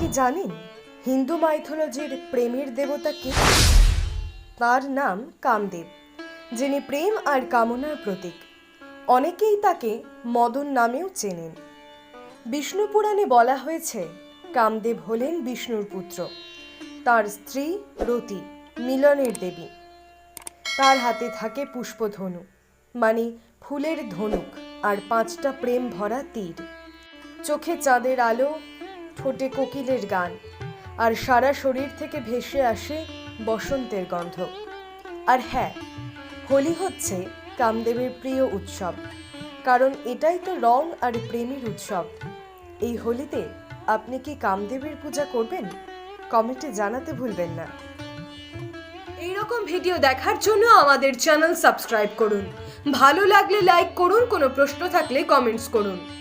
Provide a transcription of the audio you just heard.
কি জানেন? হিন্দু মাইথোলজির প্রেমের দেবতা কে? তার নাম কামদেব, যিনি প্রেম আর কামনার প্রতীক। অনেকেই তাকে মদন নামেও চেনেন। বিষ্ণু পুরাণে বলা হয়েছে, কামদেব হলেন বিষ্ণুর পুত্র। তার স্ত্রী রতি, মিলনের দেবী। তার হাতে থাকে পুষ্পধনু মানে ফুলের ধনুক আর পাঁচটা প্রেম ভরা তীর। চোখে চাঁদের আলো ঠোঁটে কোকিলের গান। আর সারা শরীর থেকে ভেসে আসে বসন্তের গন্ধ। আর হ্যাঁ হোলি হচ্ছে কামদেবের প্রিয় উৎসব। কারণ এটাই তো রং আর প্রেমের উৎসব। এই হোলিতে আপনি কি কামদেবের পূজা করবেন? কমেন্টে জানাতে ভুলবেন না। এইরকম ভিডিও দেখার জন্য আমাদের চ্যানেল সাবস্ক্রাইব করুন। ভালো লাগলে লাইক করুন, কোনো প্রশ্ন থাকলে কমেন্টস করুন।